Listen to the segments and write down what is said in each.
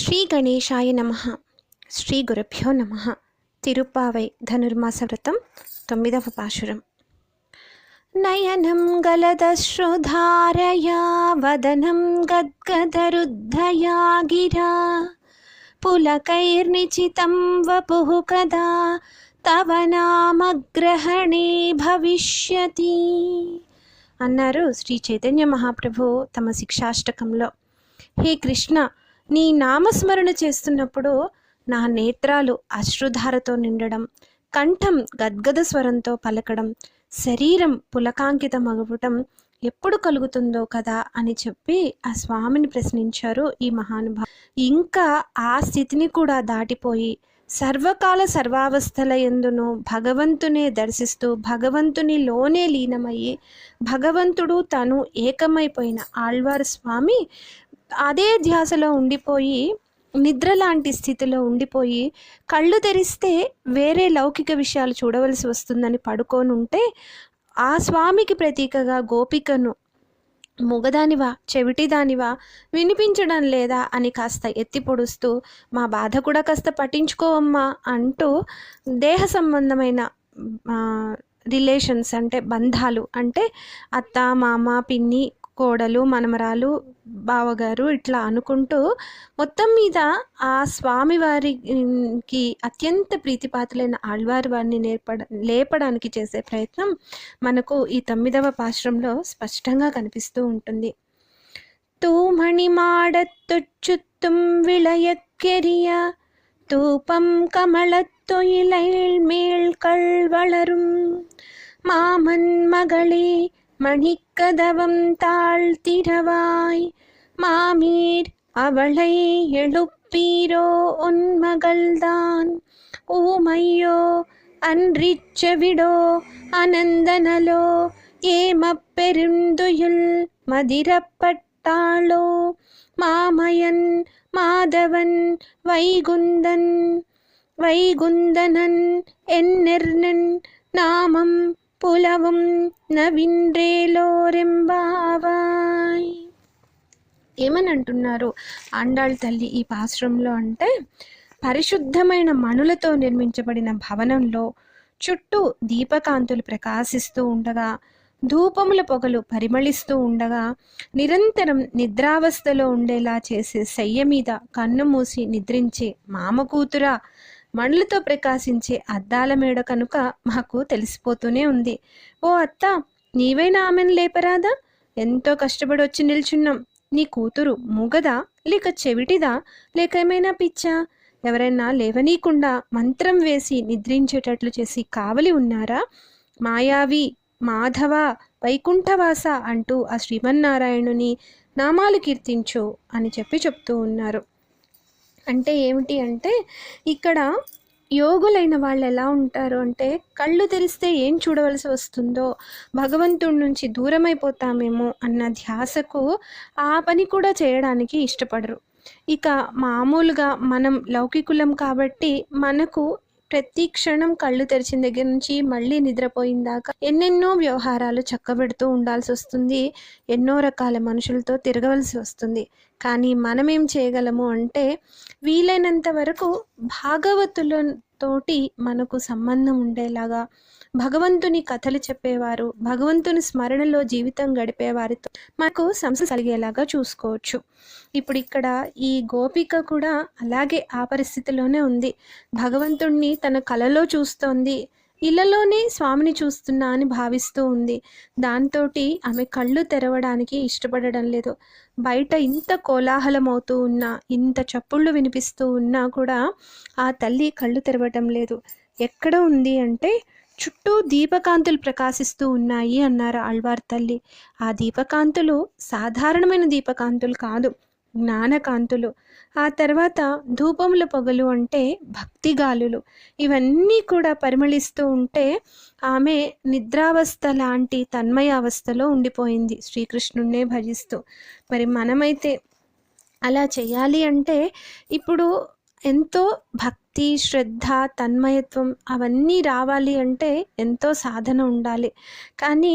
శ్రీ గణేశాయ నమ. శ్రీ గురుభ్యో నమ. తిరుప్పావై ధనుర్మాస వ్రతం తొమ్మిదవ పాశురం. నయనం గలదశ్రుధారయా వదనం గద్గదరుద్ధయా గిరా. పులకైర్నిచితం వపుః కదా తవ నామగ్రహణే భవిష్యతి. అన్నారు శ్రీ చైతన్య మహాప్రభు తమ శిక్షాష్టకంలో. హే కృష్ణ నీ నామస్మరణ చేస్తున్నప్పుడు నా నేత్రాలు అశ్రుధారతో నిండడం కంఠం గద్గద స్వరంతో పలకడం శరీరం పులకాంకితమగవటం ఎప్పుడు కలుగుతుందో కదా అని చెప్పి ఆ స్వామిని ప్రశ్నించారు ఈ మహానుభావ ఇంకా ఆ స్థితిని కూడా దాటిపోయి సర్వకాల సర్వావస్థల ఎందును భగవంతునే దర్శిస్తూ భగవంతునిలోనే లీనమయ్యి భగవంతుడు తను ఏకమైపోయిన ఆళ్వారు స్వామి అదే ధ్యాసలో ఉండిపోయి నిద్ర లాంటి స్థితిలో ఉండిపోయి కళ్ళు తెరిస్తే వేరే లౌకిక విషయాలు చూడవలసి వస్తుందని పడుకొని ఉంటే ఆ స్వామికి ప్రతీకగా గోపికను ముగదానివా చెవిటిదానివా వినిపించడం లేదా అని కాస్త ఎత్తి పొడుస్తూ మా బాధ కూడా కాస్త పట్టించుకోవమ్మా అంటూ దేహ సంబంధమైన రిలేషన్స్ అంటే బంధాలు అంటే అత్త మామ పిన్ని కోడలు మనమరాలు బావగారు ఇట్లా అనుకుంటూ మొత్తం మీద ఆ స్వామివారికి అత్యంత ప్రీతిపాతులైన ఆళ్వారి వారిని నేర్పడ లేపడానికి చేసే ప్రయత్నం మనకు ఈ తొమ్మిదవ పాశ్రంలో స్పష్టంగా కనిపిస్తూ ఉంటుంది தூமணி மாடத்துச்சுத்தும் விளையக்கெரிய தூபம் கமலத்துயிலைள் மேல் கள் வளரும் மாமன் மகளே மணிக்கதவம் தாழ்த்திரவாய் மாமீர் அவளை எழுப்பீரோ உன் மகள்தான். ஊமையோ அன்றிச்செவிடோ அனந்தனலோ ஏமப்பெருந்துயில் மதிரப்பட்டாளோ. மாமயன் மாதவன் வைகுந்தன் வைகுந்தனன் என்னெர்னன் நாமம் పులవం నవిండ్రేలోరెంబావాయ్ ఏమని అంటున్నారు ఆండాళ్ తల్లి ఈ పాశ్రంలో అంటే పరిశుద్ధమైన మణులతో నిర్మించబడిన భవనంలో చుట్టూ దీపకాంతులు ప్రకాశిస్తూ ఉండగా ధూపముల పొగలు పరిమళిస్తూ ఉండగా నిరంతరం నిద్రావస్థలో ఉండేలా చేసే శయ్య మీద కన్ను మూసి నిద్రించే మామ కూతురా మండ్లతో ప్రకాశించే అద్దాల మేడ కనుక మాకు తెలిసిపోతూనే ఉంది. ఓ అత్త నీవైనా ఆమెను లేపరాదా? ఎంతో కష్టపడి వచ్చి నిల్చున్నాం. నీ కూతురు మూగదా? లేక చెవిటిదా? లేక ఏమైనా పిచ్చా? ఎవరైనా లేవనీయకుండా మంత్రం వేసి నిద్రించేటట్లు చేసి కావలి ఉన్నారా? మాయావి మాధవ వైకుంఠవాస అంటూ ఆ శ్రీమన్నారాయణుని నామాలు కీర్తించు అని చెప్పి చెప్తూ ఉన్నారు. అంటే ఏమిటి అంటే ఇక్కడ యోగులైన వాళ్ళు ఎలా ఉంటారు అంటే కళ్ళు తెరిస్తే ఏం చూడవలసి వస్తుందో భగవంతుడి నుంచి దూరమైపోతామేమో అన్న ధ్యాసకు ఆ పని కూడా చేయడానికి ఇష్టపడరు. ఇక మామూలుగా మనం లౌకికులం కాబట్టి మనకు ప్రతి క్షణం కళ్ళు తెరిచిన దగ్గర నుంచి మళ్ళీ నిద్రపోయిన దాకా ఎన్నెన్నో వ్యవహారాలు చక్కబెడుతూ ఉండాల్సి వస్తుంది. ఎన్నో రకాల మనుషులతో తిరగవలసి వస్తుంది. కానీ మనం ఏం చేయగలము అంటే వీలైనంత వరకు భాగవతులతోటి మనకు సంబంధం ఉండేలాగా భగవంతుని కథలు చెప్పేవారు భగవంతుని స్మరణలో జీవితం గడిపేవారితో మనకు సంస్థ కలిగేలాగా చూసుకోవచ్చు. ఇప్పుడు ఇక్కడ ఈ గోపిక కూడా అలాగే ఆ పరిస్థితిలోనే ఉంది. భగవంతుణ్ణి తన కలలో చూస్తోంది ఇళ్ళలోనే స్వామిని చూస్తున్నా అని భావిస్తూ ఉంది. దాంతో ఆమె కళ్ళు తెరవడానికి ఇష్టపడడం లేదు. బయట ఇంత కోలాహలం అవుతూ ఉన్నా ఇంత చప్పుళ్ళు వినిపిస్తూ ఉన్నా కూడా ఆ తల్లి కళ్ళు తెరవడం లేదు. ఎక్కడ ఉంది అంటే చుట్టూ దీపకాంతులు ప్రకాశిస్తూ ఉన్నాయి అన్నారు ఆళ్వార్ తల్లి. ఆ దీపకాంతులు సాధారణమైన దీపకాంతులు కాదు జ్ఞానకాంతులు. ఆ తర్వాత ధూపముల పొగలు అంటే భక్తిగాలులు. ఇవన్నీ కూడా పరిమళిస్తూ ఉంటే ఆమె నిద్రావస్థ లాంటి తన్మయ అవస్థలో ఉండిపోయింది శ్రీకృష్ణున్నే భజిస్తూ. మరి మనమైతే అలా చేయాలి అంటే ఇప్పుడు ఎంతో భక్తి శ్రద్ధ తన్మయత్వం అవన్నీ రావాలి అంటే ఎంతో సాధన ఉండాలి. కానీ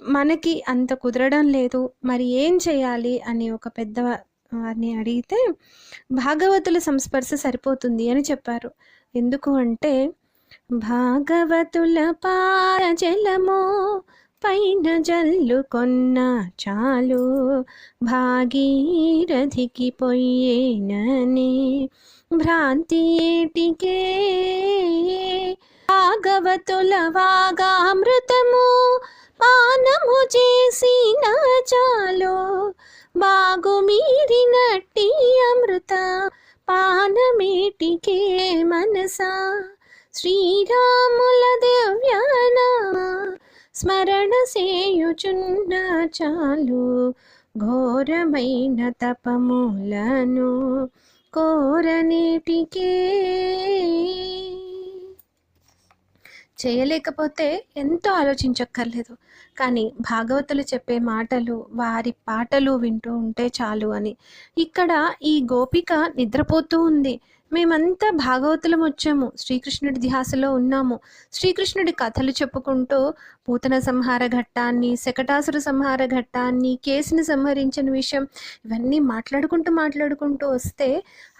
మనకి అంత కుదరడం లేదు. మరి ఏం చేయాలి అని ఒక పెద్ద వారిని అడిగితే భాగవతుల సంస్పర్శ సరిపోతుంది అని చెప్పారు. ఎందుకు అంటే భాగవతుల పారజలము పైన జల్లుకొన్న చాలు. భాగీరథికి పొయ్యేనని భ్రాంతి ఏటికే? భాగవతుల వాగామృతము పానము చేసిన చాలు. బాగు మీరినట్టి అమృత పానమేటికే మనసా? శ్రీరాముల దివ్యనామా? స్మరణ సేయుచున్న చాలు ఘోరమైన తపములను కోరనేటికే చేయలేకపోతే ఎంతో ఆలోచించక్కర్లేదు కానీ భాగవతులు చెప్పే మాటలు వారి పాటలు వింటూ ఉంటే చాలు అని. ఇక్కడ ఈ గోపిక నిద్రపోతూ ఉంది. మేమంతా భాగవతులం వచ్చాము శ్రీకృష్ణుడి ధ్యాసలో ఉన్నాము. శ్రీకృష్ణుడి కథలు చెప్పుకుంటూ పూతన సంహార ఘట్టాన్ని శకటాసుర సంహార ఘట్టాన్ని కేసుని సంహరించిన విషయం ఇవన్నీ మాట్లాడుకుంటూ మాట్లాడుకుంటూ వస్తే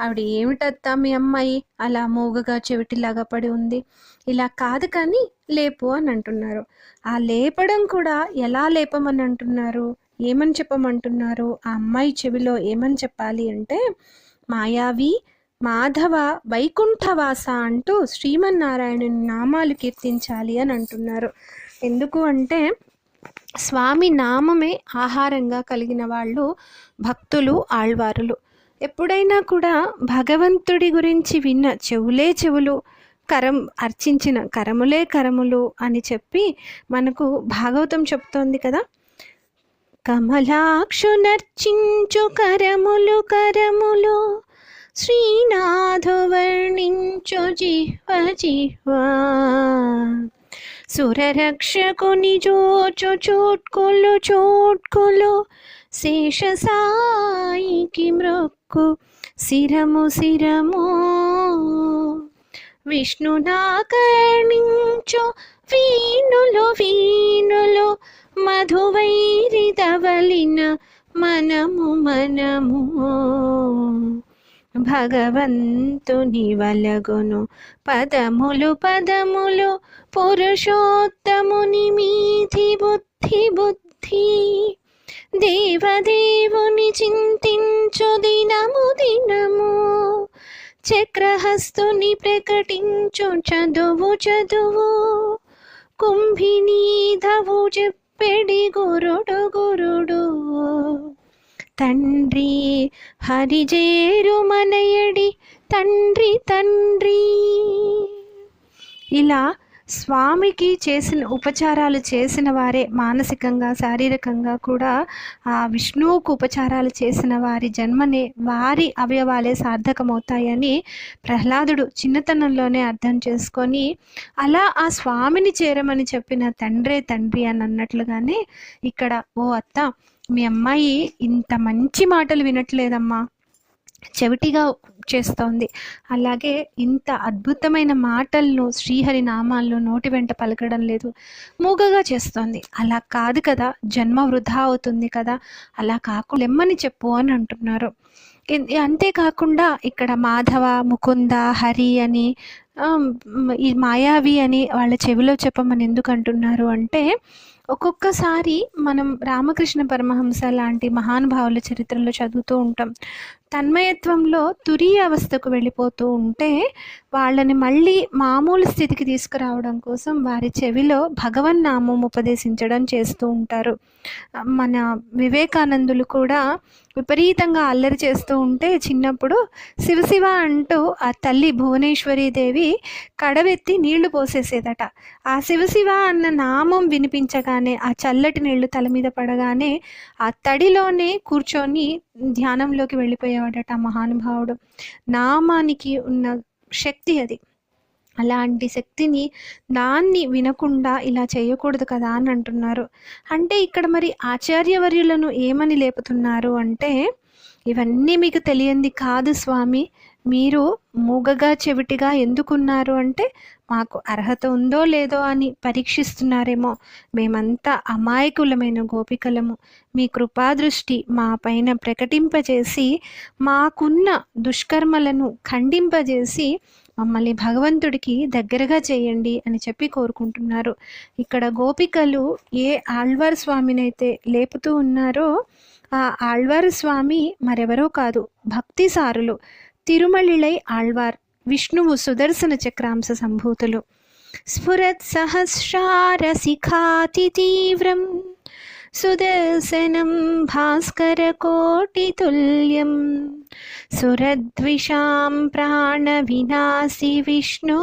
ఆవిడ ఏమిటత్తా మీ అమ్మాయి? అలా మూగగా చెవిటిలాగా పడి ఉంది. ఇలా కాదు కానీ లేపు అని అంటున్నారు. ఆ లేపడం కూడా ఎలా లేపమని అంటున్నారు? ఏమని చెప్పమంటున్నారు? ఆ అమ్మాయి చెవిలో ఏమని చెప్పాలి అంటే మాయావి మాధవ వైకుంఠవాస అంటూ శ్రీమన్నారాయణుని నామాలు కీర్తించాలి అని అంటున్నారు. ఎందుకు అంటే స్వామి నామమే ఆహారంగా కలిగిన వాళ్ళు భక్తులు ఆళ్వారులు. ఎప్పుడైనా కూడా భగవంతుడి గురించి విన్న చెవులే చెవులు కరం అర్చించిన కరములే కరములు అని చెప్పి మనకు భాగవతం చెప్తోంది కదా. కమలాక్షు నర్చించు కరములు కరములు శ్రీనాథు వర్ణించు జిహ్వ జిహ్వా సురరక్షకుని జోచు చోట్కులు చోట్కులు శేషసాయికి మృక్కు శిరము శిరము. విష్ణునాకర్ణించు వీణులు వీణులు మధువైరిదవలిన మనము మనము. భగవంతుని వలగును పదములు పదములు పురుషోత్తముని మీధి బుద్ధి బుద్ధి దేవదేవుని చింతించు దినము దినము చక్రహస్తుని ప్రకటించు చదువు చదువు కుంభినీధవు చెప్పెడి గురుడు గురుడు తండ్రి హరిజేరు మనయడి తండ్రి తండ్రి. ఇలా స్వామికి చేసిన ఉపచారాలు చేసిన వారే మానసికంగా శారీరకంగా కూడా ఆ విష్ణువుకు ఉపచారాలు చేసిన వారి జన్మనే వారి అవయవాలే సార్థకమవుతాయని ప్రహ్లాదుడు చిన్నతనంలోనే అర్థం చేసుకొని అలా ఆ స్వామిని చేరమని చెప్పిన తండ్రే తండ్రి అని అన్నట్లుగానే ఇక్కడ ఓ అత్త మీ అమ్మాయి ఇంత మంచి మాటలు వినట్లేదమ్మా. చెవిటిగా చేస్తోంది. అలాగే ఇంత అద్భుతమైన మాటలను శ్రీహరి నామాలను నోటి వెంట పలకడం లేదు. మూగగా చేస్తోంది. అలా కాదు కదా జన్మ వృధా అవుతుంది కదా అలా కాకుండా లెమ్మని చెప్పు అని అంటున్నారు. అంతేకాకుండా ఇక్కడ మాధవ ముకుంద హరి అని ఈ మాయావి అని వాళ్ళ చెవిలో చెప్పమని ఎందుకు అంటున్నారు అంటే ఒక్కొక్కసారి మనం రామకృష్ణ పరమహంస లాంటి మహానుభావుల చరిత్రలో చదువుతూ ఉంటాం. తన్మయత్వంలో తురీయ అవస్థకు వెళ్ళిపోతూ ఉంటే వాళ్ళని మళ్ళీ మామూలు స్థితికి తీసుకురావడం కోసం వారి చెవిలో భగవన్నామం ఉపదేశించడం చేస్తూ ఉంటారు. మన వివేకానందులు కూడా విపరీతంగా అల్లరి చేస్తూ ఉంటే చిన్నప్పుడు శివశివ అంటూ ఆ తల్లి భువనేశ్వరీ దేవి కడవెత్తి నీళ్ళు పోసేసేదట. ఆ శివశివ అన్న నామం వినిపించగానే ఆ చల్లటి నీళ్ళు తల మీద పడగానే ఆ తడిలోనే కూర్చొని ధ్యానంలోకి వెళ్ళిపోయేవాడట మహానుభావుడు. నామానికి ఉన్న శక్తి అది. అలాంటి శక్తిని దాన్ని వినకుండా ఇలా చేయకూడదు కదా అని అంటున్నారు. అంటే ఇక్కడ మరి ఆచార్యవర్యులను ఏమని లేపుతున్నారు అంటే ఇవన్నీ మీకు తెలియంది కాదు స్వామి. మీరు మూగగా చెవిటిగా ఎందుకున్నారు అంటే మాకు అర్హత ఉందో లేదో అని పరీక్షిస్తున్నారేమో. మేమంతా అమాయకులమైన గోపికలము. మీ కృపాదృష్టి మా పైన ప్రకటింపజేసి మాకున్న దుష్కర్మలను ఖండింపజేసి మమ్మల్ని భగవంతుడికి దగ్గరగా చేయండి అని చెప్పి కోరుకుంటున్నారు. ఇక్కడ గోపికలు ఏ ఆళ్వార్ స్వామినైతే లేపుతూ ఉన్నారో ఆ ఆళ్వార్ స్వామి మరెవరో కాదు భక్తి సారులు తిరుమలిళై ఆళ్వార్ విష్ణువు సుదర్శన చక్రాంశ సంభూతులు. స్ఫురత్ సహస్రార శిఖాతి తీవ్రం సుదర్శనం భాస్కర కోటితుల్యం సురద్విషాం ప్రాణ వినాశి విష్ణో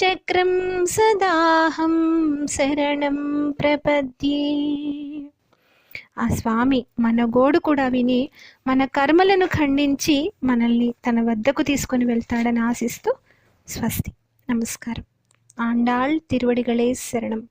చక్రం సదాహం శరణం ప్రపద్యే. ఆ స్వామి మన గోడు కూడా విని మన కర్మలను ఖండించి మనల్ని తన వద్దకు తీసుకొని వెళ్తాడని ఆశిస్తూ స్వస్తి. నమస్కారం. ఆండాళ్ తిరువడిగళే శరణం.